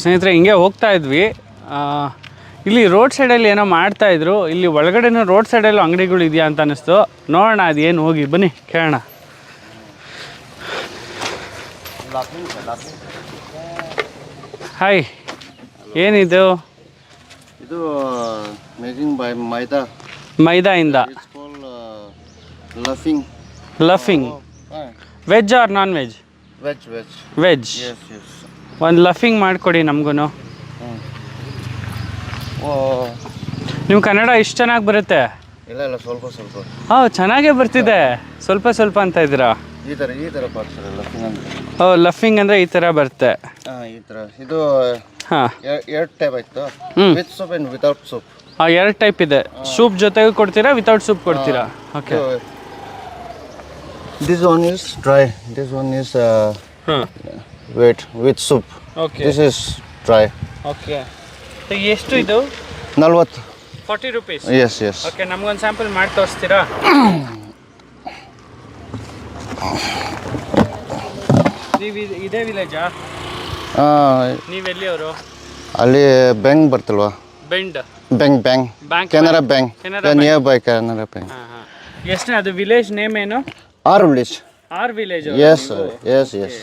ಸ್ನೇಹಿತರೆ ಹಿಂಗೆ ಹೋಗ್ತಾ ಇದ್ವಿ. ಇಲ್ಲಿ ರೋಡ್ ಸೈಡಲ್ಲಿ ಏನೋ ಮಾಡ್ತಾ ಇದ್ರು. ಇಲ್ಲಿ ಒಳಗಡೆನೂ ರೋಡ್ ಸೈಡಲ್ಲೂ ಅಂಗಡಿಗಳು ಇದೆಯಾ ಅಂತ ಅನ್ನಿಸ್ತು. ನೋಡೋಣ ಅದೇನು ಹೋಗಿ ಬನ್ನಿ ಕೇಳೋಣ. ಹಾಯ್ ಏನಿದು? ಇದು making by maida ಮೈದಾಯಿಂದ. Laphing laphing veg or non veg veg veg veg yes yes ಒಂದು ಲಫಿಂಗ್ ಮಾಡಿಕೊಡಿ ನಮಗೂ ಓ. ನಿಮ್ಮ ಕನ್ನಡ ಇಷ್ಟು ಚೆನ್ನಾಗಿ ಬರುತ್ತೆ? ಇಲ್ಲ ಇಲ್ಲ ಸ್ವಲ್ಪ ಸ್ವಲ್ಪ. ಹಾಂ ಚೆನ್ನಾಗೇ ಬರ್ತಿದೆ. ಸ್ವಲ್ಪ ಸ್ವಲ್ಪ ಅಂತ ಇದ್ದೀರಾ? ಈ ಥರ ಈ ಥರ ಬರ್ತಾರೆ ಲಫಿಂಗ್ ಅಂದರೆ. ಓ ಲಫಿಂಗ್ ಅಂದರೆ ಈ ಥರ ಬರುತ್ತೆ. ಹಾಂ ಈ ಥರ. ಇದು ಹಾಂ. ಎರಡು ಟೈಪ್ ಆಯಿತು. With soup and without soup. ಹಾಂ ಎರಡು ಟೈಪ್ ಇದೆ. ಸೂಪ್ ಜೊತೆಗೂ ಕೊಡ್ತೀರಾ ವಿತೌಟ್ ಸೂಪ್ ಕೊಡ್ತೀರಾ? Okay. This one is dry this one is ಹಾಂ. Wait with soup okay this is dry okay ಎಷ್ಟು ಇದು? ನಲ್ವತ್ತು. Forty rupees yes yes okay ನಮ್ಗೊಂದು ಸ್ಯಾಂಪಲ್ ಮಾಡಿ ತೋರಿಸ್ತೀರಾ? ನೀವು ಇದೇ ವಿಲೇಜಾ ನೀವೆಲ್ಲಿಯವರು ಅಲ್ಲಿ bank ಬರ್ತಲ್ವಾ? Bend bank bank bank Canara bank near by Canara bank ಎಷ್ಟು ಅದು ವಿಲೇಜ್ ನೇಮ್ ಏನು? Our village our village yes yes yes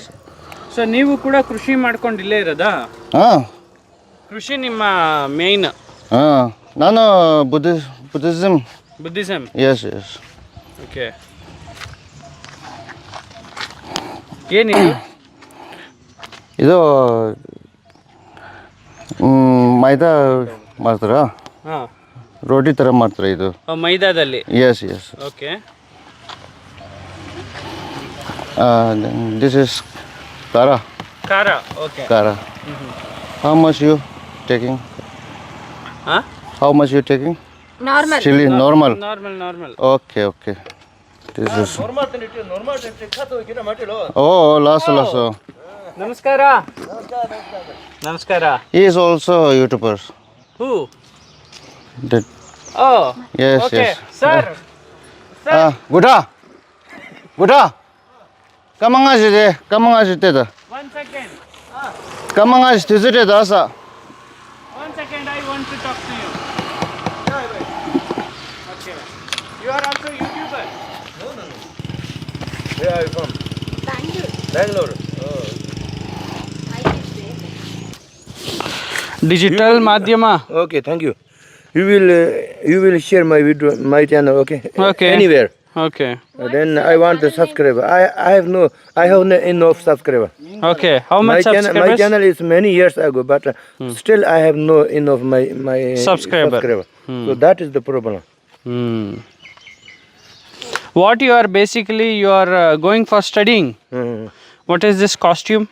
so ನೀವು ಕೂಡ ಕೃಷಿ ಮಾಡ್ಕೊಂಡು ಇಲ್ಲೇ ಇರೋದಾ? ಹಾಂ. ಕೃಷಿ ನಿಮ್ಮ ಮೇನ್ ಹಾಂ. ನಾನು ಬುದ್ಧಿ Buddhism Buddhism yes yes okay ಏನಿದು? ಇದು ಮ್, ಮೈದಾ ಮಾಡ್ತಾರಾ? ಹಾಂ. ರೋಟಿ ಥರ ಮಾಡ್ತಾರೆ ಇದು? ಮೈದಾದಲ್ಲಿ? Yes yes okay this is ಖಾರ ಖಾರ ಓಕೆ ಖಾರ ಹೌ ಮಚ್ ಯು ಟೇಕಿಂಗ್ ಹಾಂ how much you taking normal chilli normal normal normal okay okay this is ಓ ಲಾಸ್ ಲಾಸ್ ನಮಸ್ಕಾರ ನಮಸ್ಕಾರ ಈ is also YouTuber who That, O yes, okay yes. Sir ah, Guda! Guda! Kamanga si de, kamanga si teta. One second Kamanga si tizite da sa. One second I want to talk to you okay you are also YouTuber digital ಮಾಧ್ಯಮ Okay, thank you. You will uh, you will share my video, my channel, okay? Okay. Anywhere. Okay. Then I want the subscriber. I I have no I have no enough subscriber. Okay. How much my subscribers? Channel, my channel is many years ago, but uh, hmm. still I have no enough my my subscriber. subscriber. Hmm. So that is the problem. Hmm. What you are basically you are uh, going for studying. Hmm. What is this costume?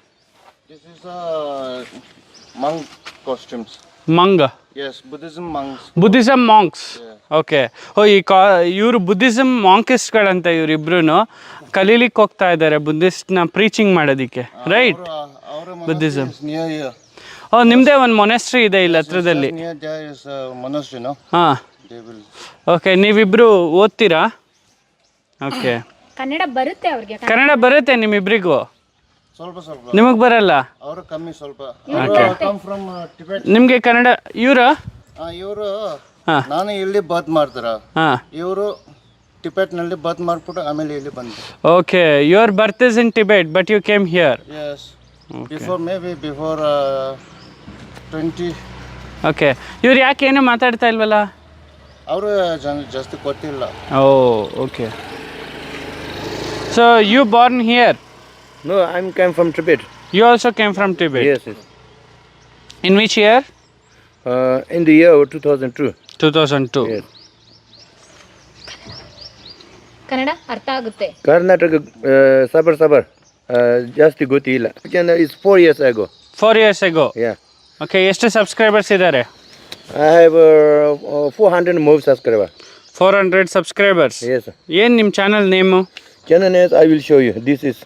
This is a uh, monk costumes. Manga. Yes, Buddhism monks. Buddhism monks okay ಓ ಈ ಕಾ ಇವರು Buddhism ಮಾಂಕಿಸ್ಟ್ಗಳಂತ ಇವರಿಬ್ರು ಕಲೀಲಿಕ್ಕೆ ಹೋಗ್ತಾ ಇದ್ದಾರೆ ಬುದ್ಧಿಸ್ಟ್ನ preaching ಮಾಡೋದಕ್ಕೆ right Our Buddhism. is near here. ಓ ನಿಮ್ಮದೇ ಒಂದು ಮೊನೆಸ್ಟ್ರಿ ಇದೆ ಇಲ್ಲಿ ಹತ್ರದಲ್ಲಿ Near there is a monastery, no? ಹಾಂ They will. ಓಕೆ ನೀವಿಬ್ರು ಓದ್ತೀರಾ ಓಕೆ ಕನ್ನಡ ಬರುತ್ತೆ ಅವ್ರಿಗೆ ಕನ್ನಡ ಬರುತ್ತೆ ನಿಮ್ಮಿಬ್ರಿಗೂ ಸ್ವಲ್ಪ ಸ್ವಲ್ಪ. ನಿಮಗೆ ಬರಲ್ಲ? ಅವರು ಕಮ್ಮಿ ಸ್ವಲ್ಪ. ಕಮ್ ಫ್ರಮ್ ಟಿಬೆಟ್ ನಿಮಗೆ ಕನ್ನಡ ಇವ್ರ? ಇವರು ನಾನು ಇಲ್ಲಿ ಬರ್ತ್ ಮಾಡ್ತಾರ. ಇವರು ಇವರು ಟಿಬೆಟ್ನಲ್ಲಿ ಬರ್ತ್ ಮಾಡ್ಬಿಟ್ಟು ಆಮೇಲೆ ಇಲ್ಲಿ ಬಂದ್ರು. Okay your birth is in Tibet but you came here yes before maybe before twenty okay ಇವ್ರು ಯಾಕೆ ಏನು ಮಾತಾಡ್ತಾ ಇಲ್ವಲ್ಲ? ಅವರು ಜನ ಜಾಸ್ತಿ ಗೊತ್ತಿಲ್ಲ. ಓ okay so you born here No, I'm came from Tibet. You also came from Tibet Yes, yes. In which year Uh, in the year 2002. Two thousand two Yes. Kannada ಅರ್ಥ ಆಗುತ್ತೆ ಕರ್ನಾಟಕ ಸಬರ್ ಸಬರ್ ಜಾಸ್ತಿ ಗೊತ್ತಿಲ್ಲ is four years ago four years ago yeah okay ಎಷ್ಟು subscribers ಇದ್ದಾರೆ? I have four hundred move subscriber four hundred subscribers yes ಏನು ನಿಮ್ಮ channel name channel name I will show you. This is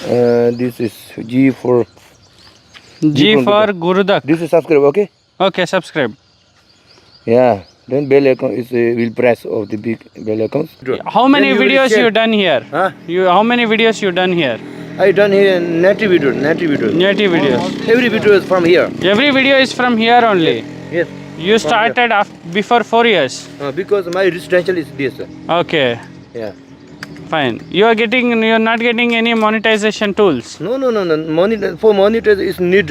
This is G for G, G for Gurudak. This is subscribe, okay? Okay, subscribe. Yeah. Then bell icon is a will press of the big bell icon. How many you videos you done here? Huh? You how many videos you done here? I done here 90 videos. 90 videos. 90 videos. Every video is from here. Every video is from here only. Yes. yes. You started after, before four years. Uh, because my residential is this. Okay. Yeah. Fine you are getting you are not getting any monetisation tools No, no, no, no. Money for monitor is need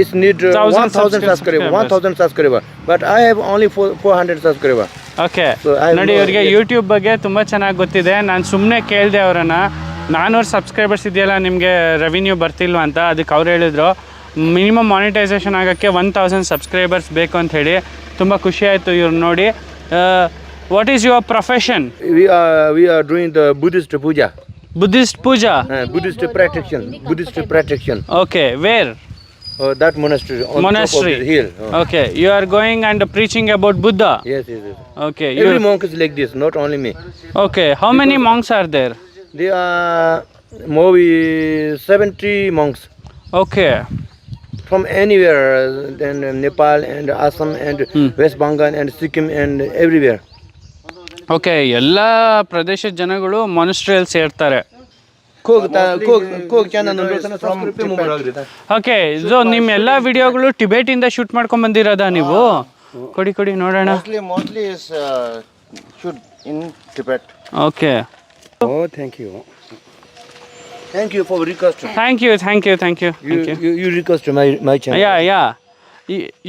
is need uh, Thousand one thousand subscribers. subscriber, one thousand subscriber. But I have only four four hundred subscriber. Okay So I ನೋಡಿ know- ಇವರಿಗೆ YouTube ಬಗ್ಗೆ ತುಂಬ ಚೆನ್ನಾಗಿ ಗೊತ್ತಿದೆ. ನಾನು ಸುಮ್ಮನೆ ಕೇಳಿದೆ ಅವರನ್ನ. ನಾನ್ನೂರು ಸಬ್ಸ್ಕ್ರೈಬರ್ಸ್ ಇದೆಯಲ್ಲ ನಿಮಗೆ ರೆವಿನ್ಯೂ ಬರ್ತಿಲ್ವಾ ಅಂತ ಅದಕ್ಕೆ ಅವ್ರು ಹೇಳಿದ್ರು. ಮಿನಿಮಮ್ ಮಾನಿಟೈಸೇಷನ್ ಆಗೋಕ್ಕೆ ಒನ್ ತೌಸಂಡ್ ಸಬ್ಸ್ಕ್ರೈಬರ್ಸ್ ಬೇಕು ಅಂತ ಹೇಳಿ. ತುಂಬ ಖುಷಿ ಆಯಿತು ಇವ್ರು ನೋಡಿ. What is your profession? We are we are doing the Buddhist puja. Buddhist puja. Uh, Buddhist protection. Buddhist protection. Okay, where? Uh, that monastery. monastery. hill. Oh. Okay, you are going and preaching about Buddha. Yes, yes, yes. Okay. Every you're... monk is like this, not only me. Okay, how because many monks are there? There are maybe seventy monks. Okay from anywhere, uh, then uh, Nepal and Assam and hmm. West Bengal and Sikkim and everywhere. Okay ಎಲ್ಲ ಪ್ರದೇಶದ ಜನಗಳು ಮೊನಸ್ಟ್ರಿಯಲ್ಲಿ ಸೇರ್ತಾರೆ okay so ನಿಮ್ಮ ಎಲ್ಲ ವಿಡಿಯೋಗಳು ಟಿಬೇಟಿಂದ shoot ಮಾಡ್ಕೊಂಡ್ ಬಂದಿರೋದ ನೀವು ಕೊಡಿ ಕೊಡಿ ನೋಡೋಣ Thank you for request. Thank you, okay Oh, thank you. Thank you You, thank thank you thank you thank you You, you you, you request my, my channel. Yeah yeah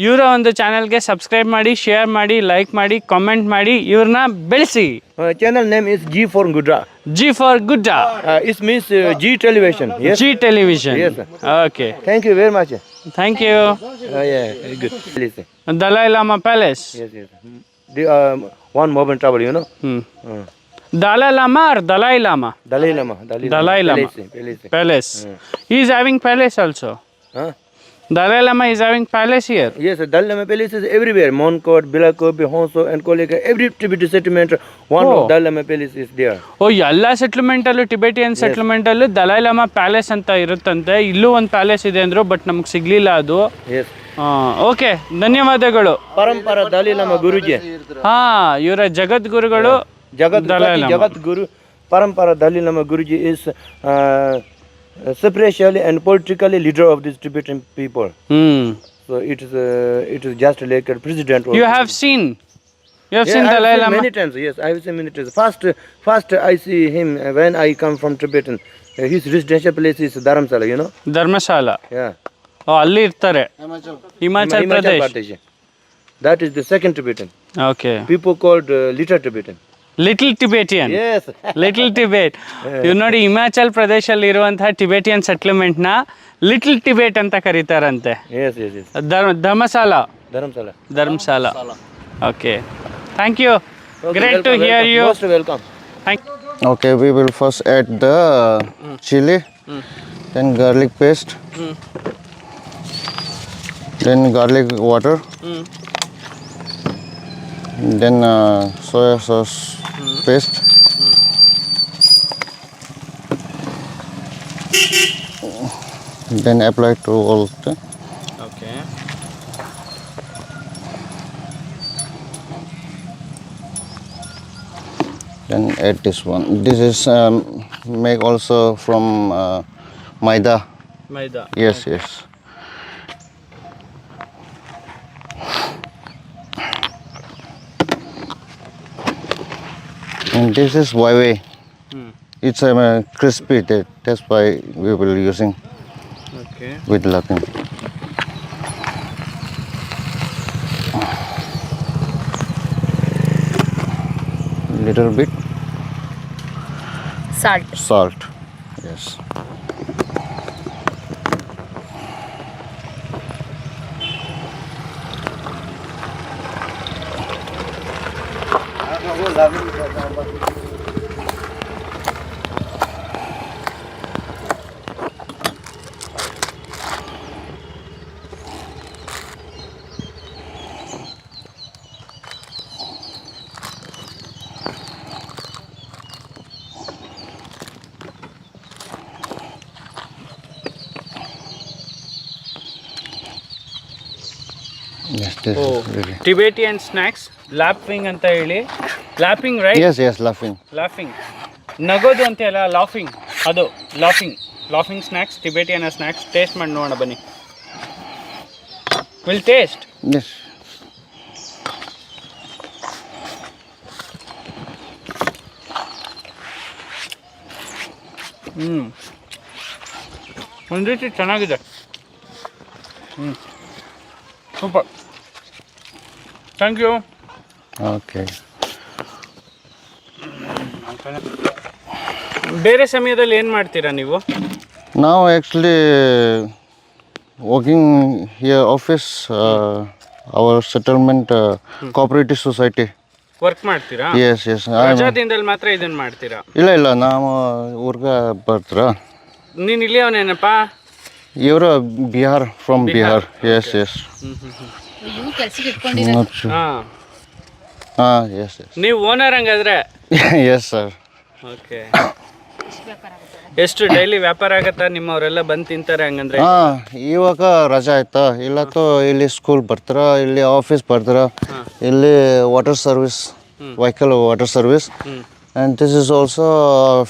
ಇವರ ಒಂದು ಚಾನಲ್ಗೆ subscribe ಮಾಡಿ share ಮಾಡಿ like ಮಾಡಿ comment ಮಾಡಿ ಇವ್ರನ್ನ ಬೆಳೆಸಿ My channel name is G for Gudra. G for ಗುಡ್ಡ Uh, it means uh, G television. Yes. G television Yes, sir. Okay Thank you very much. Thank you Uh, yeah, very good. Listen. Dalai Lama palace Yes, yes. The, um, one moment trouble, you know. Hmm Uh, Dalai Lama or Dalai Lama Dalai Lama. Dalai, Dalai Lama. Palace, Palace. Palace is having palace also Huh? Dalai Lama is having palace here. Yes, sir. Dalai Lama Palace is everywhere. Moncourt, Bilakot, Honso, and Koleka. Every Tibet settlement, one Oh. of Dalai Lama Palace is there. oh oh ಎಲ್ಲ ಸೆಟ್ಲ್ಮೆಂಟಲ್ಲೂ Tibetan settlement Dalai Lama palace ಅಂತ ಇರುತ್ತಂತೆ ಇಲ್ಲೂ ಒಂದು palace ಇದೆ ಅಂದರು but namuk ಸಿಗ್ಲಿಲ್ಲ ಅದು Yes. Okay ಧನ್ಯವಾದಗಳು Parampara Dalai Lama Guruji. ಹಾ ಇವರ ಜಗದ್ಗುರುಗಳು Jagat, Dalai Jagat, Lama. Jagat Guru, Parampara Dalai Lama Guruji is uh, spiritually and politically leader of this Tibetan people. Hmm So it is uh, it is just elected president. of- you have seen you have Yeah, seen I have Dalai seen Lama many times. Yes, I have seen many times. First, first I see him uh, when I come from Tibetan. Uh, his residential place is Dharamsala. You know. Dharamsala Yeah. ಓ ಅಲ್ಲಿ ಇರ್ತಾರೆ Himachal Himachal Pradesh Pradesh. That is the second Tibetan. Okay People called uh, Little Tibetan. little Tibetan little Tibet ಇವ್ ನೋಡಿ ಹಿಮಾಚಲ್ ಪ್ರದೇಶ ಅಲ್ಲಿ ಇರುವಂತಹ Tibetan ಸೆಟ್ಲ್ಮೆಂಟ್ನ little Tibet ಅಂತ ಕರೀತಾರಂತೆ. Dharamshala? Dharamshala. Okay thank you great to hear you welcome okay we will first at the chilli then garlic paste then garlic water then soya sauce Paste. then apply to all the okay then add this one this is um, make also from uh, maida maida yes okay. yes this is why Hmm. It's um, uh, crispy, that, that's why we will using okay. with locking. Little bit salt. Salt, yes. Tibetan snacks laphing ಅಂತ ಹೇಳಿ. Laphing right yes yes laughing laughing ನಗೋದು ಅಂತ ಅಂತೆಲ್ಲ laughing ಅದು laughing laughing snacks Tibetan snacks taste ಮಾಡಿ ನೋಡೋಣ ಬನ್ನಿ. Will taste S ಹ್ಞೂ ಒಂದು ರೀತಿ ಚೆನ್ನಾಗಿದೆ. ಹ್ಞೂ ಸೂಪರ್. ಥ್ಯಾಂಕ್ ಯು ಓಕೆ ಬೇರೆ ಸಮಯದಲ್ಲಿ ಏನು ಮಾಡ್ತೀರಾ ನೀವು? ನಾವು actually working here office our settlement cooperative society work ಮಾಡ್ತೀರಾ? ಎಸ್ ಎಸ್ ರಜಾದಿನದಲ್ಲಿ ಮಾತ್ರ ಇದನ್ನು ಮಾಡ್ತೀರಾ? ಇಲ್ಲ ಇಲ್ಲ. ನಾವು ಊರ್ಗ ಬರ್ತೀರಾ? ನೀನು ಇಲ್ಲಿ ಅವನೇನಪ್ಪ ಇವರು Bihar from Bihar. Yes yes ಇವ್ನು ಕೆಲ್ಸಕ್ಕೆ ಇಟ್ಕೊಂಡಿರೋ ಹಾಂ. ಹಾಂ ಎಸ್ ಎಸ್ ನೀವು ಓನರ್ ಹಂಗಾದ್ರೆ? ಎಸ್ ಸರ್ ಓಕೆ ಎಷ್ಟು ಡೈಲಿ ವ್ಯಾಪಾರ ಆಗತ್ತಾ? ನಿಮ್ಮವರೆಲ್ಲ ಬಂದು ತಿಂತಾರೆ ಹಂಗಂದ್ರೆ? ಹಾಂ ಇವಾಗ ರಜಾ ಆಯ್ತಾ? ಇಲ್ಲತ್ತು ಇಲ್ಲಿ ಸ್ಕೂಲ್ ಬರ್ತಾರ? ಇಲ್ಲಿ ಆಫೀಸ್ ಬರ್ತಾರ? ಇಲ್ಲಿ water service vehicle water service and and this is also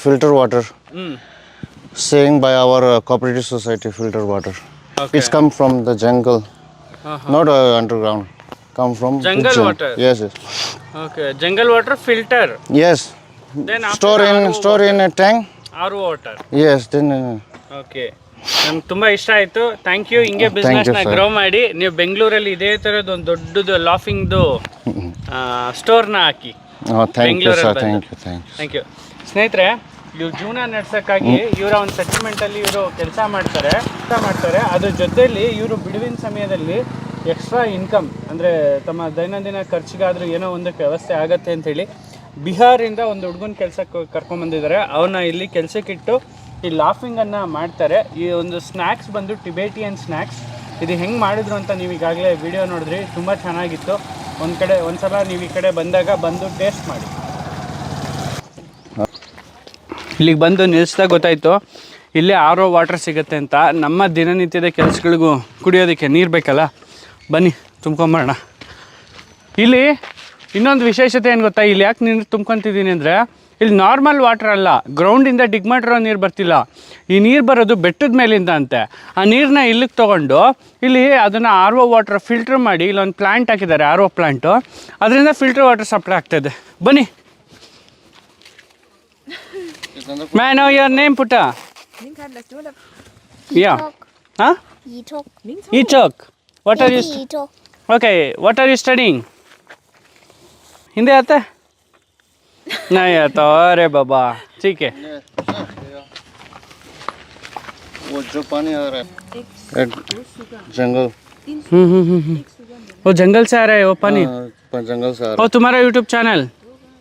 filter water hmm saying by our cooperative society filter water it's come from the jungle jungle. Not uh, underground come from Jungle kitchen. water? yes yes Okay, jungle water filter, yes then store in store in a tank or water. yes then uh, okay ನಮ್ಗೆ ತುಂಬಾ ಇಷ್ಟ ಆಯ್ತು thank you ಹಿಂಗೆ Thank ಬಿಸ್ನೆಸ್ನ you, sir. Grow ಮಾಡಿ ನೀವು ಬೆಂಗಳೂರಲ್ಲಿ ಇದೇ ಥರದ್ದು ಒಂದು ದೊಡ್ಡದು ಲಾಫಿಂಗ್ದು ಸ್ಟೋರ್ನ ಹಾಕಿ oh thank you sir thank you thank you thank you ಸ್ನೇಹಿತರೆ ಇವ್ರ ಜೀವನ ನಡ್ಸೋಕ್ಕಾಗಿ ಇವರ ಒಂದು ಸೆಟಲ್ಮೆಂಟಲ್ಲಿ ಇವರು ಕೆಲಸ ಮಾಡ್ತಾರೆ ಕೆಲಸ ಮಾಡ್ತಾರೆ. ಅದ್ರ ಜೊತೆಯಲ್ಲಿ ಇವರು ಬಿಡುವಿನ ಸಮಯದಲ್ಲಿ ಎಕ್ಸ್ಟ್ರಾ ಇನ್ಕಮ್ ಅಂದರೆ ತಮ್ಮ ದೈನಂದಿನ ಖರ್ಚಿಗಾದರೂ ಏನೋ ಒಂದು ವ್ಯವಸ್ಥೆ ಆಗತ್ತೆ ಅಂಥೇಳಿ ಬಿಹಾರಿಂದ ಒಂದು ಹುಡುಗನ ಕೆಲಸಕ್ಕೆ ಕರ್ಕೊಂಬಂದಿದ್ದಾರೆ ಅವನ್ನ ಇಲ್ಲಿ ಕೆಲಸಕ್ಕಿಟ್ಟು ಈ ಲಾಫಿಂಗನ್ನು ಮಾಡ್ತಾರೆ. ಈ ಒಂದು ಸ್ನ್ಯಾಕ್ಸ್ ಬಂದು ಟಿಬೇಟಿಯನ್ ಸ್ನ್ಯಾಕ್ಸ್ ಇದು ಹೆಂಗೆ ಮಾಡಿದ್ರು ಅಂತ ನೀವು ಈಗಾಗಲೇ ವಿಡಿಯೋ ನೋಡಿದ್ರಿ. ತುಂಬ ಚೆನ್ನಾಗಿತ್ತು. ಒಂದು ಕಡೆ ಒಂದು ಸಲ ನೀವು ಈ ಕಡೆ ಬಂದಾಗ ಬಂದು ಟೇಸ್ಟ್ ಮಾಡಿ. ಇಲ್ಲಿಗೆ ಬಂದು ನಿಲ್ಲಿಸ್ದಾಗ ಗೊತ್ತಾಯಿತು. ಇಲ್ಲೇ ಆರ್ ಒ ವಾಟರ್ ಸಿಗುತ್ತೆ ಅಂತ. ನಮ್ಮ ದಿನನಿತ್ಯದ ಕೆಲಸಗಳಿಗೂ ಕುಡಿಯೋದಕ್ಕೆ ನೀರು ಬೇಕಲ್ಲ? ಬನ್ನಿ ತುಂಬ್ಕೊಂಬರೋಣ ಇಲ್ಲಿ ಇನ್ನೊಂದು ವಿಶೇಷತೆ ಏನು ಗೊತ್ತಾ? ಇಲ್ಲಿ ಯಾಕೆ ನೀರು ತುಂಬ್ಕೊತಿದ್ದೀನಿ ಅಂದರೆ, ಇಲ್ಲಿ ನಾರ್ಮಲ್ ವಾಟರ್ ಅಲ್ಲ. ಗ್ರೌಂಡಿಂದ ಡಿಗ್ ಮಾಡಿರೋ ನೀರು ಬರ್ತಿಲ್ಲ. ಈ ನೀರು ಬರೋದು ಬೆಟ್ಟದ ಮೇಲಿಂದ ಅಂತೆ. ಆ ನೀರನ್ನ ಇಲ್ಲಿಗೆ ತೊಗೊಂಡು ಇಲ್ಲಿ ಅದನ್ನು ಆರ್ ಒ ವಾಟರ್ ಫಿಲ್ಟ್ರ್ ಮಾಡಿ ಇಲ್ಲೊಂದು ಪ್ಲ್ಯಾಂಟ್ ಹಾಕಿದ್ದಾರೆ ಆರ್ ಒ ಪ್ಲ್ಯಾಂಟು ಅದರಿಂದ ಫಿಲ್ಟ್ರ್ ವಾಟರ್ ಸಪ್ಲೈ ಆಗ್ತಾಯಿದೆ ಬನ್ನಿ. May I know your name, Puta? Yeah. Huh? Yitok. Ichok. What are you? Yitok. Okay. What are you studying? Hindi आता है? नहीं आता अरे बाबा ठीक है वो जो पानी आ रहा है जंगल हम्म हम्म हम्म हम्म। वो जंगल से आ रहा है वो पानी हाँ, जंगल से आ रहा ओ तुम्हारा यूट्यूब चैनल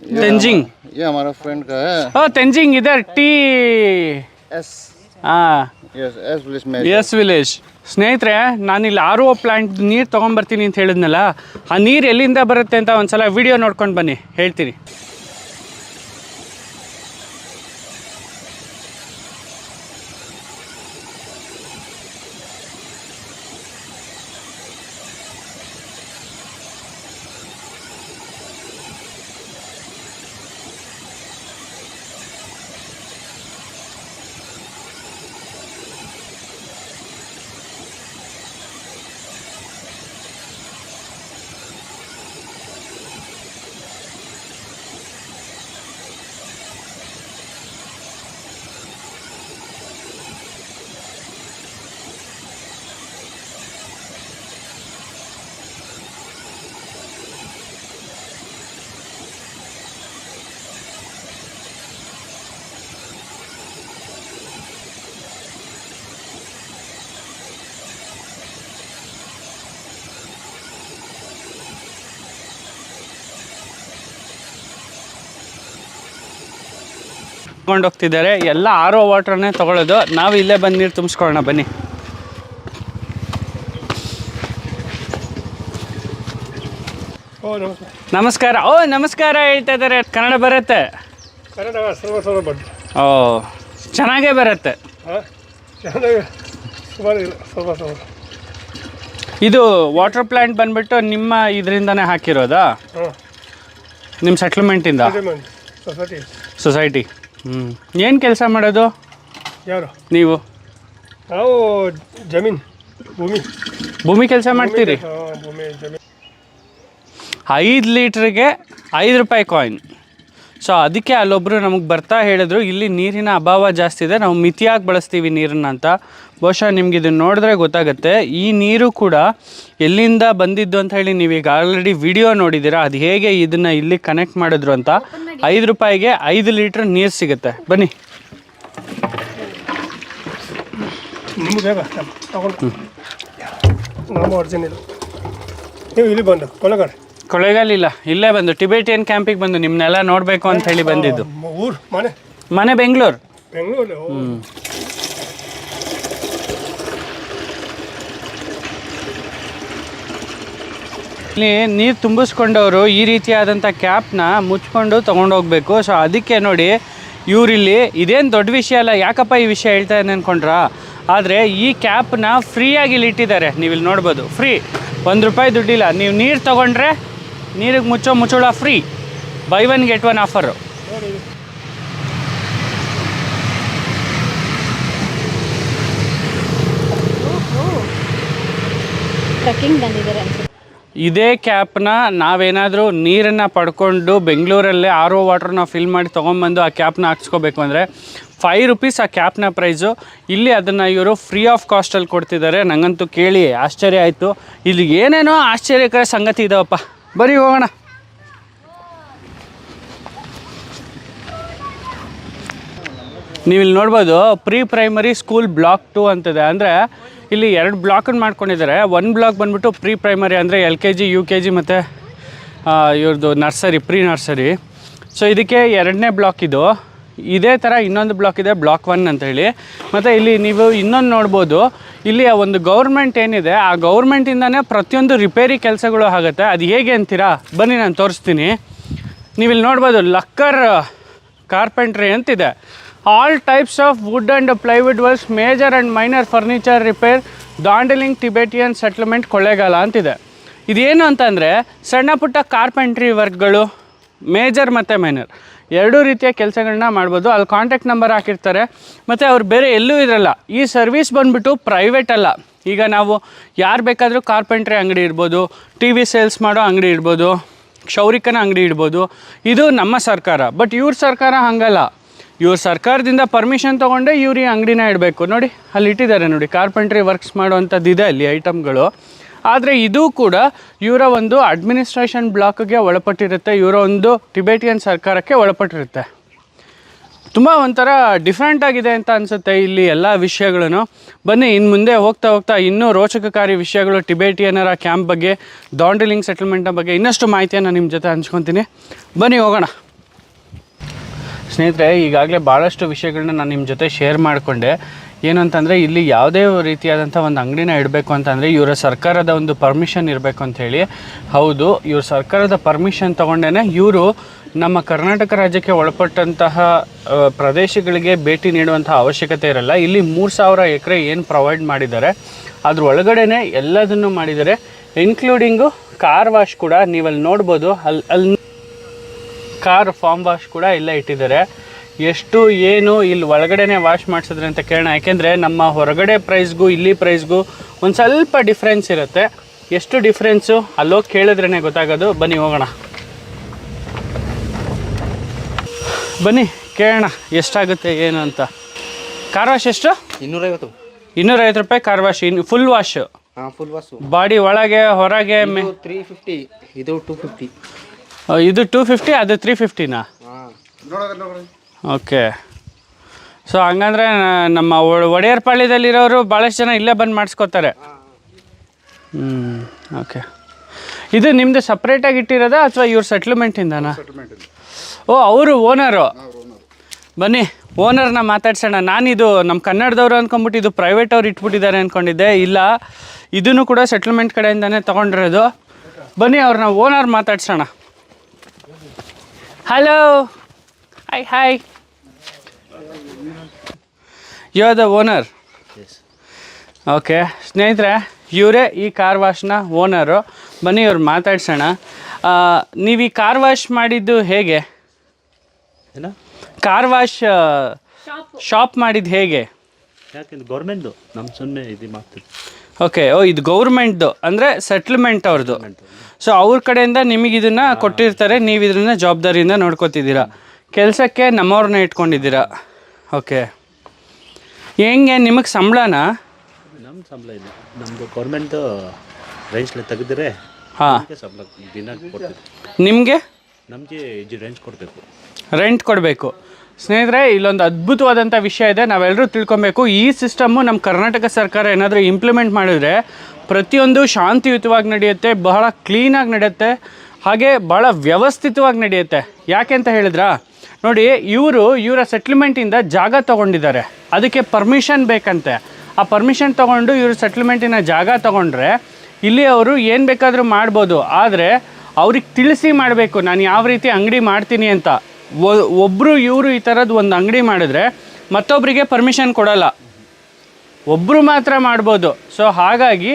तेंजिंग है ये हमारा फ्रेंड का है ओ तेंजिंग इधर टी एस हाँ यस एस प्लीज मैं ಎಸ್ ವಿಲೇಜ್ ಸ್ನೇಹಿತರೆ ನಾನಿಲ್ಲಿ ಆರ್ ಒ ಪ್ಲಾಂಟ್ ನೀರು ತೊಗೊಂಬರ್ತೀನಿ ಅಂತ ಹೇಳಿದ್ನಲ್ಲ ಆ ನೀರು ಎಲ್ಲಿಂದ ಬರುತ್ತೆ ಅಂತ ಒಂದ್ಸಲ ವಿಡಿಯೋ ನೋಡ್ಕೊಂಡು ಬನ್ನಿ ಹೇಳ್ತೀನಿ ತಗೊಂಡು ಹೋಗ್ತಿದ್ದಾರೆ. ಎಲ್ಲ ಆರ್ ವಾಟ್ರನ್ನೇ ತೊಗೊಳ್ಳೋದು. ನಾವು ಇಲ್ಲೇ ಬಂದು ನೀರು ತುಂಬಿಸ್ಕೊಳ್ಳೋಣ ಬನ್ನಿ. ನಮಸ್ಕಾರ. ಓ ನಮಸ್ಕಾರ ಹೇಳ್ತಾ ಇದ್ದಾರೆ. ಕನ್ನಡ ಬರುತ್ತೆ? ಓ ಚೆನ್ನಾಗೇ ಬರುತ್ತೆ. ಇದು ವಾಟರ್ ಪ್ಲ್ಯಾಂಟ್ ಬಂದ್ಬಿಟ್ಟು ನಿಮ್ಮ ಇದರಿಂದನೇ ಹಾಕಿರೋದಾ? ನಿಮ್ಮ ಸೆಟ್ಲ್ಮೆಂಟಿಂದ ಸೊಸೈಟಿ ಹ್ಞೂ ಏನು ಕೆಲಸ ಮಾಡೋದು? ಯಾರು? ನೀವು? ನಾವು ಜಮೀನ್ ಭೂಮಿ. ಭೂಮಿ ಕೆಲಸ ಮಾಡ್ತೀರಿ? ಹಾ, ಭೂಮಿ ಜಮೀನ್. ಐದು ಲೀಟ್ರಿಗೆ ಐದು ರೂಪಾಯಿ ಕಾಯಿನ್ ಸೊ ಅದಕ್ಕೆ ಅಲ್ಲೊಬ್ಬರು ನಮಗೆ ಬರ್ತಾ ಹೇಳಿದ್ರು ಇಲ್ಲಿ ನೀರಿನ ಅಭಾವ ಜಾಸ್ತಿ ಇದೆ ನಾವು ಮಿತಿಯಾಗಿ ಬಳಸ್ತೀವಿ ನೀರನ್ನ ಅಂತ. ಬಹುಶಃ ನಿಮ್ಗೆ ಇದನ್ನು ನೋಡಿದ್ರೆ ಗೊತ್ತಾಗುತ್ತೆ. ಈ ನೀರು ಕೂಡ ಎಲ್ಲಿಂದ ಬಂದಿದ್ದು ಅಂತ ಹೇಳಿ ನೀವೀಗ ಆಲ್ರೆಡಿ ವಿಡಿಯೋ ನೋಡಿದ್ದೀರಾ. ಅದು ಹೇಗೆ ಇದನ್ನು ಇಲ್ಲಿ ಕನೆಕ್ಟ್ ಮಾಡಿದ್ರು ಅಂತ. ಐದು ರೂಪಾಯಿಗೆ ಐದು ಲೀಟ್ರ್ ನೀರು ಸಿಗುತ್ತೆ. ಬನ್ನಿ. ಇಲ್ಲ ನೀವು ಬಂದು ಕೊಳಗಡೆ ಕೊಳೆಗಾಲಿಲ್ಲ ಇಲ್ಲೇ ಬಂದು ಟಿಬೇಟಿಯನ್ ಕ್ಯಾಂಪಿಗೆ ಬಂದು ನಿಮ್ಮನ್ನೆಲ್ಲ ನೋಡಬೇಕು ಅಂತ ಹೇಳಿ ಬಂದಿದ್ದು. ಮ- ಊರು ಮನೆ. ಮನೆ ಬೆಂಗಳೂರು. ಬೆಂಗಳೂರು ಇಲ್ಲಿ ನೀರು ತುಂಬಿಸ್ಕೊಂಡವರು ಈ ರೀತಿಯಾದಂಥ ಕ್ಯಾಪ್ನ ಮುಚ್ಕೊಂಡು ತೊಗೊಂಡೋಗ್ಬೇಕು ಸೊ ಅದಕ್ಕೆ ನೋಡಿ, ಇವರಿಲ್ಲಿ ಇದೇನು ದೊಡ್ಡ ವಿಷಯ ಅಲ್ಲ, ಯಾಕಪ್ಪ ಈ ವಿಷಯ ಹೇಳ್ತಾ ಇದ್ದೀನಿ ಅಂದ್ಕೊಂಡ್ರ ಆದರೆ ಈ ಕ್ಯಾಪ್ನ ಫ್ರೀಯಾಗಿ ಇಲ್ಲಿ ಇಟ್ಟಿದ್ದಾರೆ. ನೀವು ಇಲ್ಲಿ ನೋಡ್ಬೋದು ಫ್ರೀ ಒಂದು ರೂಪಾಯಿ ದುಡ್ಡಿಲ್ಲ. ನೀವು ನೀರು ತೊಗೊಂಡ್ರೆ ನೀರಿಗೆ ಮುಚ್ಚೋ ಮುಚ್ಚೋಳ free buy one get one offer trekking ಬಂದಿದ್ದಾರೆ ಇದೇ ಕ್ಯಾಪ್ನ ನಾವೇನಾದರೂ ನೀರನ್ನು ಪಡ್ಕೊಂಡು ಬೆಂಗಳೂರಲ್ಲೇ ಆರ್ ಒ ವಾಟ್ರನ್ನ ಫಿಲ್ ಮಾಡಿ ತೊಗೊಂಬಂದು ಆ ಕ್ಯಾಪ್ನ ಹಾಕ್ಸ್ಕೋಬೇಕು ಅಂದರೆ ಫೈವ್ ರುಪೀಸ್ ಆ ಕ್ಯಾಪ್ನ ಪ್ರೈಸು ಇಲ್ಲಿ ಅದನ್ನು ಇವರು ಫ್ರೀ ಆಫ್ ಕಾಸ್ಟಲ್ಲಿ ಕೊಡ್ತಿದ್ದಾರೆ. ನನಗಂತೂ ಕೇಳಿ ಆಶ್ಚರ್ಯ ಆಯಿತು. ಇಲ್ಲಿ ಏನೇನೋ ಆಶ್ಚರ್ಯಕರ ಸಂಗತಿ ಇದಾವಪ್ಪ. ಬರೀ ಹೋಗೋಣ. ನೀವು ಇಲ್ಲಿ ನೋಡ್ಬೋದು pre primary school block two ಅಂತಿದೆ. ಅಂದರೆ ಇಲ್ಲಿ ಎರಡು ಬ್ಲಾಕನ್ನು ಮಾಡ್ಕೊಂಡಿದ್ದಾರೆ. ಒನ್ ಬ್ಲಾಕ್ ಬಂದ್ಬಿಟ್ಟು ಪ್ರೀ ಪ್ರೈಮರಿ ಅಂದರೆ L K G, U K G ಮತ್ತು ಇವ್ರದ್ದು ನರ್ಸರಿ, ಪ್ರೀ ನರ್ಸರಿ. ಸೊ ಇದಕ್ಕೆ ಎರಡನೇ ಬ್ಲಾಕ್ ಇದು. ಇದೇ ಥರ ಇನ್ನೊಂದು ಬ್ಲಾಕ್ ಇದೆ, ಬ್ಲಾಕ್ ಒನ್ ಅಂತ ಹೇಳಿ. ಮತ್ತು ಇಲ್ಲಿ ನೀವು ಇನ್ನೊಂದು ನೋಡ್ಬೋದು. ಇಲ್ಲಿ ಒಂದು ಗೌರ್ಮೆಂಟ್ ಏನಿದೆ, ಆ ಗೌರ್ಮೆಂಟಿಂದನೇ ಪ್ರತಿಯೊಂದು ರಿಪೇರಿ ಕೆಲಸಗಳು ಆಗುತ್ತೆ. ಅದು ಹೇಗೆ ಅಂತೀರಾ? ಬನ್ನಿ, ನಾನು ತೋರಿಸ್ತೀನಿ. ನೀವು ಇಲ್ಲಿ ನೋಡ್ಬೋದು ಲಕ್ಕರ್ ಕಾರ್ಪೆಂಟ್ರಿ ಅಂತಿದೆ. All types of wood and plywood works major and minor furniture repair Dhondenling Tibetan settlement Kollegal ಅಂತಿದೆ. ಇದೇನು ಅಂತಂದರೆ, ಸಣ್ಣ ಪುಟ್ಟ ಕಾರ್ಪೆಂಟ್ರಿ ವರ್ಕ್ಗಳು ಮೇಜರ್ ಮತ್ತು ಮೈನರ್ ಎರಡೂ ರೀತಿಯ ಕೆಲಸಗಳನ್ನ ಮಾಡ್ಬೋದು. ಅಲ್ಲಿ ಕಾಂಟ್ಯಾಕ್ಟ್ ನಂಬರ್ ಹಾಕಿರ್ತಾರೆ. ಮತ್ತು ಅವ್ರು ಬೇರೆ ಎಲ್ಲೂ ಇರಲ್ಲ. ಈ ಸರ್ವಿಸ್ ಬಂದುಬಿಟ್ಟು ಪ್ರೈವೇಟ್ ಅಲ್ಲ. ಈಗ ನಾವು ಯಾರು ಬೇಕಾದರೂ ಕಾರ್ಪೆಂಟ್ರಿ ಅಂಗಡಿ ಇರ್ಬೋದು ಟಿ ವಿ ಸೇಲ್ಸ್ ಮಾಡೋ ಅಂಗಡಿ ಇಡ್ಬೋದು ಕ್ಷೌರಿಕನ ಅಂಗಡಿ ಇಡ್ಬೋದು ಇದು ನಮ್ಮ ಸರ್ಕಾರ. ಬಟ್ ಇವ್ರ ಸರ್ಕಾರ ಹಂಗಲ್ಲ. ಇವ್ರ ಸರ್ಕಾರದಿಂದ ಪರ್ಮಿಷನ್ ತೊಗೊಂಡೆ ಇವ್ರು ಈ ಅಂಗಡಿನ ಇಡಬೇಕು. ನೋಡಿ, ಅಲ್ಲಿ ಇಟ್ಟಿದ್ದಾರೆ ನೋಡಿ ಕಾರ್ಪೆಂಟ್ರಿ ವರ್ಕ್ಸ್ ಮಾಡುವಂಥದ್ದು ಇದೆ ಅಲ್ಲಿ ಐಟಮ್ಗಳು ಆದರೆ ಇದು ಕೂಡ ಇವರ ಒಂದು ಅಡ್ಮಿನಿಸ್ಟ್ರೇಷನ್ ಬ್ಲಾಕ್ಗೆ ಒಳಪಟ್ಟಿರುತ್ತೆ, ಇವರ ಒಂದು ಟಿಬೇಟಿಯನ್ ಸರ್ಕಾರಕ್ಕೆ ಒಳಪಟ್ಟಿರುತ್ತೆ. ತುಂಬ ಒಂಥರ ಡಿಫ್ರೆಂಟ್ ಆಗಿದೆ ಅಂತ ಅನಿಸುತ್ತೆ ಇಲ್ಲಿ ಎಲ್ಲ ವಿಷಯಗಳನ್ನು. ಬನ್ನಿ ಇನ್ನು ಮುಂದೆ ಹೋಗ್ತಾ ಹೋಗ್ತಾ ಇನ್ನೂ ರೋಚಕಕಾರಿ ವಿಷಯಗಳು ಟಿಬೇಟಿಯನರ ಕ್ಯಾಂಪ್ ಬಗ್ಗೆ ದಾಂಡಿಲಿಂಗ್ ಸೆಟಲ್ಮೆಂಟ್ನ ಬಗ್ಗೆ ಇನ್ನಷ್ಟು ಮಾಹಿತಿಯನ್ನು ನಿಮ್ಮ ಜೊತೆ ಹಂಚ್ಕೊತೀನಿ. ಬನ್ನಿ, ಹೋಗೋಣ. ಸ್ನೇಹಿತರೆ, ಈಗಾಗಲೇ ಭಾಳಷ್ಟು ವಿಷಯಗಳನ್ನ ನಾನು ನಿಮ್ಮ ಜೊತೆ ಶೇರ್ ಮಾಡಿಕೊಂಡೆ. ಏನು ಅಂತಂದರೆ ಇಲ್ಲಿ ಯಾವುದೇ ರೀತಿಯಾದಂಥ ಒಂದು ಅಂಗಡಿನ ಇಡಬೇಕು ಅಂತಂದರೆ, ಇವರ ಸರ್ಕಾರದ ಒಂದು ಪರ್ಮಿಷನ್ ಇರಬೇಕು ಅಂತ ಹೇಳಿ ಹೌದು, ಇವ್ರ ಸರ್ಕಾರದ ಪರ್ಮಿಷನ್ ತೊಗೊಂಡೇ ಇವರು ನಮ್ಮ ಕರ್ನಾಟಕ ರಾಜ್ಯಕ್ಕೆ ಒಳಪಟ್ಟಂತಹ ಪ್ರದೇಶಗಳಿಗೆ ಭೇಟಿ ನೀಡುವಂಥ ಅವಶ್ಯಕತೆ ಇರಲ್ಲ. ಇಲ್ಲಿ ಮೂರು ಸಾವಿರ ಎಕರೆ ಏನು ಪ್ರೊವೈಡ್ ಮಾಡಿದ್ದಾರೆ, ಅದ್ರ ಒಳಗಡೆನೇ ಎಲ್ಲದನ್ನು ಮಾಡಿದ್ದಾರೆ ಇನ್ಕ್ಲೂಡಿಂಗು ಕಾರ್ ವಾಶ್ ಕೂಡ ನೀವಲ್ಲಿ ನೋಡ್ಬೋದು. ಅಲ್ಲಿ ಅಲ್ಲಿ ಕಾರ್ ಫಾರ್ಮ್ ವಾಶ್ ಕೂಡ ಇಲ್ಲೇ ಇಟ್ಟಿದ್ದಾರೆ. ಎಷ್ಟು ಏನು ಇಲ್ಲಿ ಒಳಗಡೆನೆ ವಾಶ್ ಮಾಡಿಸಿದ್ರೆ ಅಂತ ಕೇಳೋಣ. ಯಾಕೆಂದರೆ ನಮ್ಮ ಹೊರಗಡೆ ಪ್ರೈಸ್ಗೂ ಇಲ್ಲಿ ಪ್ರೈಸ್ಗೂ ಒಂದು ಸ್ವಲ್ಪ ಡಿಫ್ರೆನ್ಸ್ ಇರುತ್ತೆ. ಎಷ್ಟು ಡಿಫ್ರೆನ್ಸು ಅಲ್ಲೋಗಿ ಕೇಳಿದ್ರೇ ಗೊತ್ತಾಗೋದು. ಬನ್ನಿ ಹೋಗೋಣ. ಬನ್ನಿ ಕೇಳೋಣ. ಎಷ್ಟಾಗುತ್ತೆ ಏನು ಅಂತ. ಕಾರ್ ವಾಶ್ ಎಷ್ಟು? ಇನ್ನೂರೈವತ್ತು. ಇನ್ನೂರೈವತ್ತು ರೂಪಾಯಿ ಕಾರ್ ವಾಶ್ ಇನ್ನು ಫುಲ್ ವಾಶ್ ಫುಲ್ ಬಾಡಿ ಒಳಗೆ ಹೊರಗೆ ತ್ರೀ ಫಿಫ್ಟಿ ಇದು ಟೂ ಫಿಫ್ಟಿ ಇದು ಟೂ ಫಿಫ್ಟಿ ಅದು ತ್ರೀ ಫಿಫ್ಟಿನಾ ಓಕೆ. ಸೊ ಹಂಗಂದ್ರೆ ನಮ್ಮ ಒಡೆಯರ್ಪಾಳ್ಯದಲ್ಲಿರೋರು ಒಡೆಯರ್ ಪಾಳ್ಯದಲ್ಲಿರೋರು ಭಾಳಷ್ಟು ಜನ ಇಲ್ಲೇ ಬಂದು ಮಾಡಿಸ್ಕೋತಾರೆ? ಹ್ಞೂ ಓಕೆ. ಇದು ನಿಮ್ಮದು ಸಪ್ರೇಟಾಗಿ ಇಟ್ಟಿರೋದಾ ಅಥವಾ ಇವ್ರ ಸೆಟ್ಲ್ಮೆಂಟಿಂದನಾ ಓ ಅವರು ಓನರು ಬನ್ನಿ ಓನರ್ನ ಮಾತಾಡ್ಸೋಣ. ನಾನಿದು ನಮ್ಮ ಕನ್ನಡದವರು ಅಂದ್ಕೊಂಬಿಟ್ಟು ಇದು ಪ್ರೈವೇಟ್ ಅವ್ರು ಇಟ್ಬಿಟ್ಟಿದ್ದಾರೆ ಅಂದ್ಕೊಂಡಿದ್ದೆ ಇಲ್ಲ ಇದನ್ನು ಕೂಡ ಸೆಟ್ಲ್ಮೆಂಟ್ ಕಡೆಯಿಂದನೇ ತೊಗೊಂಡಿರೋದು. ಬನ್ನಿ ಅವ್ರನ್ನ ಓನರ್ ಮಾತಾಡ್ಸೋಣ. Hello hi hi you are the owner okay ಸ್ನೇಹಿತರೆ ಇವರೇ ಈ ಕಾರ್ ವಾಶ್ನ ಓನರು ಬನ್ನಿ ಇವ್ರು ಮಾತಾಡ್ಸೋಣ. ನೀವು ಈ ಕಾರ್ ವಾಶ್ ಮಾಡಿದ್ದು ಹೇಗೆ? ಏನ? ಕಾರ್ ವಾಶ್ ಶಾಪ್ ಮಾಡಿದ್ದು ಹೇಗೆ? ಯಾಕೆಂದ್ರೆ ಗೌರ್ಮೆಂಟ್ದು ನಮ್ಮ ಸುಮ್ಮನೆ ಇದು ಮಾಡ್ತೀವಿ ಓಕೆ ಓ ಇದು ಗೌರ್ಮೆಂಟ್ದು ಅಂದರೆ ಸೆಟ್ಲ್ಮೆಂಟ್ ಅವ್ರದ್ದು ಸೊ ಅವ್ರ ಕಡೆಯಿಂದ ನಿಮಗೆ ಇದನ್ನು ಕೊಟ್ಟಿರ್ತಾರೆ. ನೀವು ಇದನ್ನ ಜವಾಬ್ದಾರಿಯಿಂದ ನೋಡ್ಕೋತಿದ್ದೀರಾ. ಕೆಲಸಕ್ಕೆ ನಮ್ಮವ್ರನ್ನ ಇಟ್ಕೊಂಡಿದ್ದೀರಾ. ಓಕೆ ಹೆಂಗೆ ನಿಮಗೆ ಸಂಬಳನಾ? ನಮ್ಮ ಸಂಬಳ ಇಲ್ಲ. ನಮ್ಮದು ಗೌರ್ಮೆಂಟ್ ತೆಗೆದ್ರೆ ಹಾಂ. ನಮಗೆ ಸಂಬಳ ದಿನ ಕೊಡ್ತೀವಿ. ನಿಮಗೆ? ನಮಗೆ ಇದು ರೇಂಜ್ ಕೊಡಬೇಕು. ರೆಂಟ್ ಕೊಡಬೇಕು. ಸ್ನೇಹಿತರೆ ಇಲ್ಲೊಂದು ಅದ್ಭುತವಾದಂಥ ವಿಷಯ ಇದೆ. ನಾವೆಲ್ಲರೂ ತಿಳ್ಕೊಬೇಕು. ಈ ಸಿಸ್ಟಮ್ಮು ನಮ್ಮ ಕರ್ನಾಟಕ ಸರ್ಕಾರ ಏನಾದರೂ ಇಂಪ್ಲಿಮೆಂಟ್ ಮಾಡಿದ್ರೆ ಪ್ರತಿಯೊಂದು ಶಾಂತಿಯುತವಾಗಿ ನಡೆಯುತ್ತೆ, ಬಹಳ ಕ್ಲೀನಾಗಿ ನಡೆಯುತ್ತೆ, ಹಾಗೆ ಭಾಳ ವ್ಯವಸ್ಥಿತವಾಗಿ ನಡೆಯುತ್ತೆ. ಯಾಕೆ ಅಂತ ಹೇಳಿದ್ರಾ? ನೋಡಿ, ಇವರು ಇವರ ಸೆಟ್ಲ್ಮೆಂಟಿಂದ ಜಾಗ ತೊಗೊಂಡಿದ್ದಾರೆ. ಅದಕ್ಕೆ ಪರ್ಮಿಷನ್ ಬೇಕಂತೆ. ಆ ಪರ್ಮಿಷನ್ ತೊಗೊಂಡು ಇವರು ಸೆಟ್ಲ್ಮೆಂಟಿನ ಜಾಗ ತೊಗೊಂಡ್ರೆ ಇಲ್ಲಿ ಅವರು ಏನು ಬೇಕಾದರೂ ಮಾಡ್ಬೋದು. ಆದರೆ ಅವ್ರಿಗೆ ತಿಳಿಸಿ ಮಾಡಬೇಕು, ನಾನು ಯಾವ ರೀತಿ ಅಂಗಡಿ ಮಾಡ್ತೀನಿ ಅಂತ. ಒಬ್ಬರು ಇವರು ಈ ಥರದ್ದು ಒಂದು ಅಂಗಡಿ ಮಾಡಿದ್ರೆ ಮತ್ತೊಬ್ಬರಿಗೆ ಪರ್ಮಿಷನ್ ಕೊಡಲ್ಲ. ಒಬ್ಬರು ಮಾತ್ರ ಮಾಡ್ಬೋದು. ಸೊ ಹಾಗಾಗಿ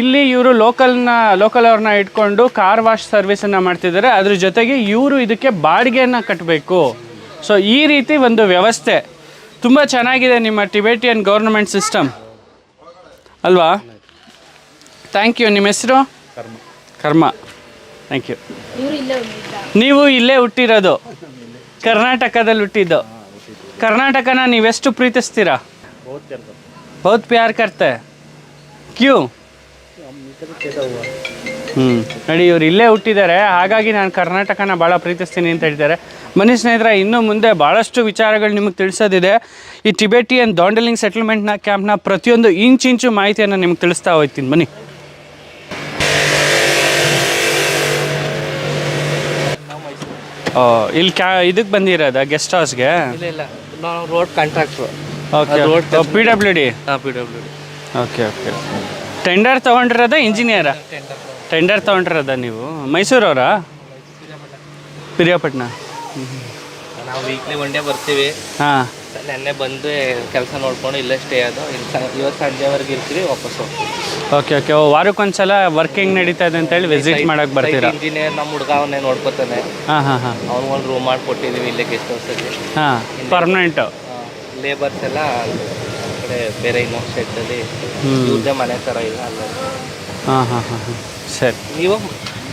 ಇಲ್ಲಿ ಇವರು ಲೋಕಲ್ನ ಲೋಕಲ್ ಅವ್ರನ್ನ ಇಟ್ಕೊಂಡು ಕಾರ್ ವಾಶ್ ಸರ್ವಿಸನ್ನು ಮಾಡ್ತಿದ್ದಾರೆ ಅದ್ರ ಜೊತೆಗೆ ಇವರು ಇದಕ್ಕೆ ಬಾಡಿಗೆಯನ್ನು ಕಟ್ಟಬೇಕು ಸೊ ಈ ರೀತಿ ಒಂದು ವ್ಯವಸ್ಥೆ. ತುಂಬ ಚೆನ್ನಾಗಿದೆ ನಿಮ್ಮ ಟಿಬೆಟಿಯನ್ ಗೌರ್ಮೆಂಟ್ ಸಿಸ್ಟಮ್ ಅಲ್ವಾ? ಥ್ಯಾಂಕ್ ಯು ನಿಮ್ಮ ಹೆಸರು? ಕರ್ಮ. ಕರ್ಮ. ಥ್ಯಾಂಕ್ ಯು ಇವರು ಇಲ್ಲೇ ನೀವು ಇಲ್ಲೇ ಹುಟ್ಟಿರೋದು. ಕರ್ನಾಟಕದಲ್ಲಿ ಹುಟ್ಟಿದ್ದು. ಕರ್ನಾಟಕನ ನೀವೆಷ್ಟು ಪ್ರೀತಿಸ್ತೀರಾ? ಬಹುತ್ ಪ್ಯಾರ್ ಕರ್ತೆ. ಕ್ಯೂ? ಹ್ಞೂ ನೋಡಿ ಇವ್ರು ಇಲ್ಲೇ ಹುಟ್ಟಿದ್ದಾರೆ. ಹಾಗಾಗಿ ನಾನು ಕರ್ನಾಟಕನ ಭಾಳ ಪ್ರೀತಿಸ್ತೀನಿ ಅಂತ ಹೇಳ್ತಾರೆ. ಮನಿ ಸ್ನೇಹಿತರ ಇನ್ನು ಮುಂದೆ ಭಾಳಷ್ಟು ವಿಚಾರಗಳು ನಿಮಗೆ ತಿಳಿಸೋದಿದೆ. ಈ ಟಿಬೆಟಿಯನ್ ಡಾಂಡಲಿಂಗ್ ಸೆಟಲ್ಮೆಂಟ್ನ ಕ್ಯಾಂಪ್ನ ಪ್ರತಿಯೊಂದು ಇಂಚು ಇಂಚು ಮಾಹಿತಿಯನ್ನು ನಿಮ್ಗೆ ತಿಳಿಸ್ತಾ ಹೋಗ್ತೀನಿ. ಬನ್ನಿ. ಓ ಇಲ್ಲಿ ಕ್ಯಾ ಇದಕ್ಕೆ ಬಂದಿರೋದ guest ಹೌಸ್ಗೆ road contractor okay P W D P W D okay okay tender ತೊಗೊಂಡಿರೋದ ಇಂಜಿನಿಯರ ಟೆಂಡರ್ ತೊಗೊಂಡಿರೋದ. ನೀವು? ಮೈಸೂರವರಾ? ಪಿರಿಯಾಪಟ್ಟಣ. ನಾವು ವೀಕ್ಲಿ ಒನ್ ಡೇ ಬರ್ತೀವಿ. ಹಾಂ. ನೆನ್ನೆ ಬಂದು ಕೆಲಸ ನೋಡ್ಕೊಂಡು ಇಲ್ಲೇ ಸ್ಟೇ ಅದು ಇವತ್ತು ಸಂಜೆವರೆಗೆ ಇರ್ತೀವಿ ವಾಪಸ್ ಹೋಗ್ತೀವಿ. ಓಕೆ ಓಕೆ ಓ ವಾರಕ್ಕೊಂದ್ಸಲ ವರ್ಕಿಂಗ್ ನಡೀತಾ ಇದೆ ಅಂತೇಳಿ ವಿಸಿಟ್ ಮಾಡಕ್ಕೆ ಬರ್ತೀರಾ? ಇಂಜಿನಿಯರ್ ನಮ್ಮ ಹುಡುಗ ಅವನ್ನೇ ನೋಡ್ಕೊತಾನೆ. ಹಾಂ ಹಾಂ ಹಾಂ. ಅವ್ನಿಗೆ ಒಂದು ರೂಮ್ ಮಾಡಿಕೊಟ್ಟಿದ್ದೀವಿ ಇಲ್ಲೇ ಗೆಸ್ಟ್ ಹೌಸಲ್ಲಿ ಹಾಂ ಪರ್ಮನೆಂಟು ಲೇಬರ್ಸ್ ಎಲ್ಲ ಕಡೆ ಬೇರೆ ಇನ್ನೊಂದು ಸೆಟ್ಟಲ್ಲಿ ಇವ್ರದ್ದೇ ಮನೆ ಥರ ಇಲ್ಲ ಅಲ್ಲ. ಹಾಂ ಹಾಂ ಹಾಂ ಹಾಂ. ಸರಿ. ನೀವು?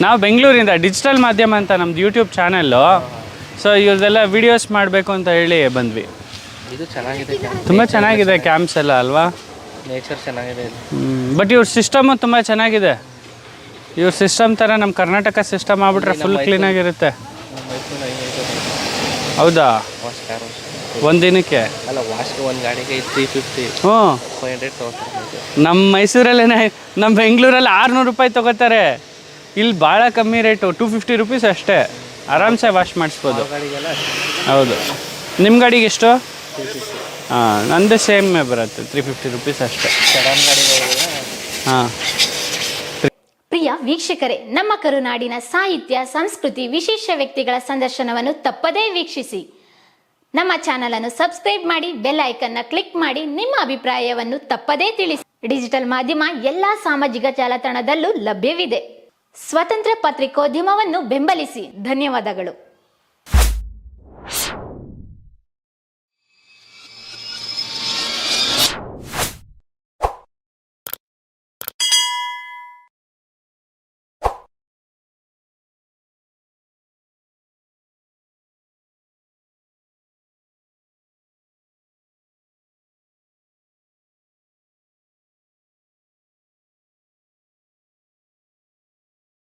ನಾವು ಬೆಂಗಳೂರಿಂದ ಡಿಜಿಟಲ್ ಮಾಧ್ಯಮ ಅಂತ ನಮ್ದು ಯೂಟ್ಯೂಬ್ ಚಾನಲ್ಲು ಸೊ ಇವ್ರದ್ದೆಲ್ಲ ವಿಡಿಯೋಸ್ ಮಾಡಬೇಕು ಅಂತ ಹೇಳಿ ಬಂದ್ವಿ. ಇದು ಚೆನ್ನಾಗಿದೆ ತುಂಬ ಚೆನ್ನಾಗಿದೆ ಕ್ಯಾಂಪ್ಸ್ ಎಲ್ಲ ಅಲ್ವಾ? ನೇಚರ್ ಚೆನ್ನಾಗಿದೆ ಇಲ್ಲಿ ಬಟ್ ಇವ್ರ ಸಿಸ್ಟಮು ತುಂಬ ಚೆನ್ನಾಗಿದೆ. ಇವ್ರ ಸಿಸ್ಟಮ್ ಥರ ನಮ್ಮ ಕರ್ನಾಟಕ ಸಿಸ್ಟಮ್ ಆಗ್ಬಿಟ್ರೆ ಫುಲ್ ಕ್ಲೀನಾಗಿರುತ್ತೆ ನಮ್ಮ ಮೈಸೂರು ಐನೂರು ಹೌದಾ? ಒಂದು ದಿನಕ್ಕೆ ಅಲ್ಲ ವಾಶ್ಗೆ ಒಂದು ಗಾಡಿಗೆ three fifty hmm. Five hundred ತೊಗೊತಾರೆ ನಮ್ಮ ಮೈಸೂರಲ್ಲೇನೆ ನಮ್ಮ ಬೆಂಗಳೂರಲ್ಲಿ ಆರುನೂರು ರೂಪಾಯಿ ತಗೋತಾರೆ. ಇಲ್ಲಿ ಭಾಳ ಕಮ್ಮಿ ರೇಟು ಟೂ ಫಿಫ್ಟಿ ರುಪೀಸ್ ಅಷ್ಟೇ. ಆರಾಮ್ಸೆ ವಾಶ್ ಮಾಡಿಸ್ಬೋದು. ಹೌದು. ನಿಮ್ಮ ಗಾಡಿಗೆ ಎಷ್ಟು? ಹಾಂ ನಂದು ಸೇಮ್ ಬರುತ್ತೆ ತ್ರೀ ಫಿಫ್ಟಿ ರುಪೀಸ್ ಅಷ್ಟೇ. ಹಾಂ. ಪ್ರಿಯ ವೀಕ್ಷಕರೇ ನಮ್ಮ ಕರುನಾಡಿನ ಸಾಹಿತ್ಯ ಸಂಸ್ಕೃತಿ ವಿಶೇಷ ವ್ಯಕ್ತಿಗಳ ಸಂದರ್ಶನವನ್ನು ತಪ್ಪದೇ ವೀಕ್ಷಿಸಿ. ನಮ್ಮ ಚಾನಲ್ ಅನ್ನು ಸಬ್ಸ್ಕ್ರೈಬ್ ಮಾಡಿ ಬೆಲ್ ಐಕನ್ನ ಕ್ಲಿಕ್ ಮಾಡಿ ನಿಮ್ಮ ಅಭಿಪ್ರಾಯವನ್ನು ತಪ್ಪದೇ ತಿಳಿಸಿ. ಡಿಜಿಟಲ್ ಮಾಧ್ಯಮ ಎಲ್ಲಾ ಸಾಮಾಜಿಕ ಜಾಲತಾಣದಲ್ಲೂ ಲಭ್ಯವಿದೆ. ಸ್ವತಂತ್ರ ಪತ್ರಿಕೋದ್ಯಮವನ್ನು ಬೆಂಬಲಿಸಿ. ಧನ್ಯವಾದಗಳು.